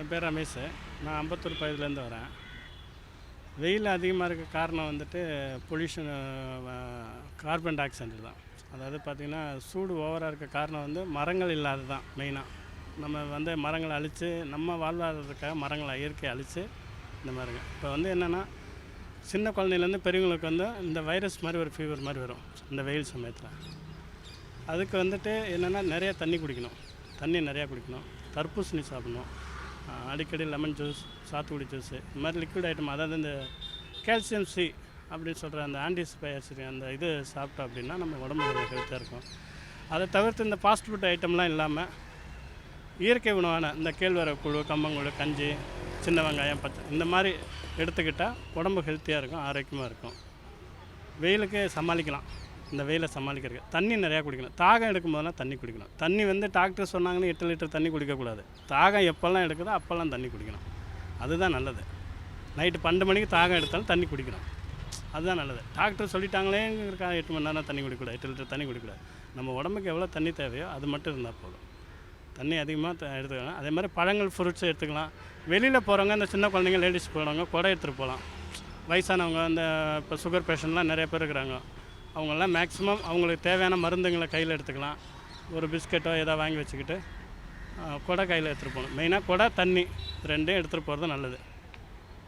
என் பேர் ரமேஷ். நான் அம்பத்தூர் பகுதியிலேருந்து வரேன். வெயில் அதிகமாக இருக்க காரணம் வந்துட்டு பொல்யூஷன் கார்பன் டை ஆக்சைடு தான். அதாவது பார்த்திங்கன்னா சூடு ஓவராக இருக்க காரணம் வந்து மரங்கள் இல்லாதது தான் மெயினாக நம்ம வந்து மரங்களை அழித்து நம்ம வாழ்வாதாரத்துக்காக மரங்களை இயற்கையை அழித்து இந்த மாதிரிங்க இப்போ வந்து என்னென்னா சின்ன குழந்தையிலேருந்து பெரியவங்களுக்கு வந்து இந்த வைரஸ் மாதிரி ஒரு ஃபீவர் மாதிரி வரும் இந்த வெயில் சமயத்தில். அதுக்கு வந்துட்டு என்னென்னா நிறைய தண்ணி குடிக்கணும். தண்ணி நிறையா குடிக்கணும். தர்பூசணி சாப்பிடணும். அடிக்கடி லெமன் ஜூஸ் சாத்துக்குடி ஜூஸு இந்த மாதிரி லிக்விட் ஐட்டம் அதாவது இந்த கால்சியம் சி அப்படின்னு சொல்கிற அந்த ஆன்டிஸ்பயர்சி அந்த இது சாப்பிட்டோம் அப்படின்னா நம்ம உடம்பு ஹெல்த்தாக இருக்கும். அதை தவிர்த்து இந்த ஃபாஸ்ட் ஃபுட் ஐட்டம்லாம் இல்லாமல் இயற்கை உணவான இந்த கேழ்வரகு குழு கம்பங்கூழ் கஞ்சி சின்ன வெங்காயம் பச்சை இந்த மாதிரி எடுத்துக்கிட்டால் உடம்பு ஹெல்த்தியாக இருக்கும் ஆரோக்கியமாக இருக்கும். வெயிலுக்கு சமாளிக்கலாம். இந்த வெயிலை சமாளிக்கிறதுக்கு. தண்ணி நிறையா குடிக்கணும். தாகம் எடுக்கும் போதெல்லாம் தண்ணி குடிக்கணும். தண்ணி வந்து டாக்டர் சொன்னாங்கன்னு எட்டு லிட்டர் தண்ணி குடிக்கக்கூடாது. தாகம் எப்போல்லாம் எடுக்குதோ அப்போல்லாம் தண்ணி குடிக்கணும். அதுதான் நல்லது. நைட்டு பன்னெண்டு மணிக்கு தாகம் எடுத்தாலும் தண்ணி குடிக்கணும். அதுதான் நல்லது. டாக்டர் சொல்லிட்டாங்களேங்கிறக்காக எட்டு மணி நேரம் தண்ணி குடிக்கக்கூடாது எட்டு லிட்டர் தண்ணி குடிக்கக்கூடாது நம்ம உடம்புக்கு எவ்வளோ தண்ணி தேவையோ அது மட்டும் இருந்தால் போதும். தண்ணி அதிகமாக த- எடுத்துக்கலாம். அதே மாதிரி பழங்கள் ஃப்ரூட்ஸ் எடுத்துக்கலாம். வெளியில் போகிறவங்க இந்த சின்ன குழந்தைங்க லேடிஸ் போகிறவங்க குடை எடுத்துகிட்டு போகலாம். வயசானவங்க அந்த இப்போ சுகர் பேஷண்ட்லாம் நிறைய பேர் இருக்கிறாங்க. அவங்கெல்லாம் மேக்ஸிமம் அவங்களுக்கு தேவையான மருந்துங்களை கையில் எடுத்துக்கலாம். ஒரு பிஸ்கட்டோ ஏதோ வாங்கி வச்சுக்கிட்டு கொடை குடை கையில் எடுத்துகிட்டு போகணும். மெயினாக கொடை தண்ணி ரெண்டையும் எடுத்துகிட்டு போகிறது நல்லது.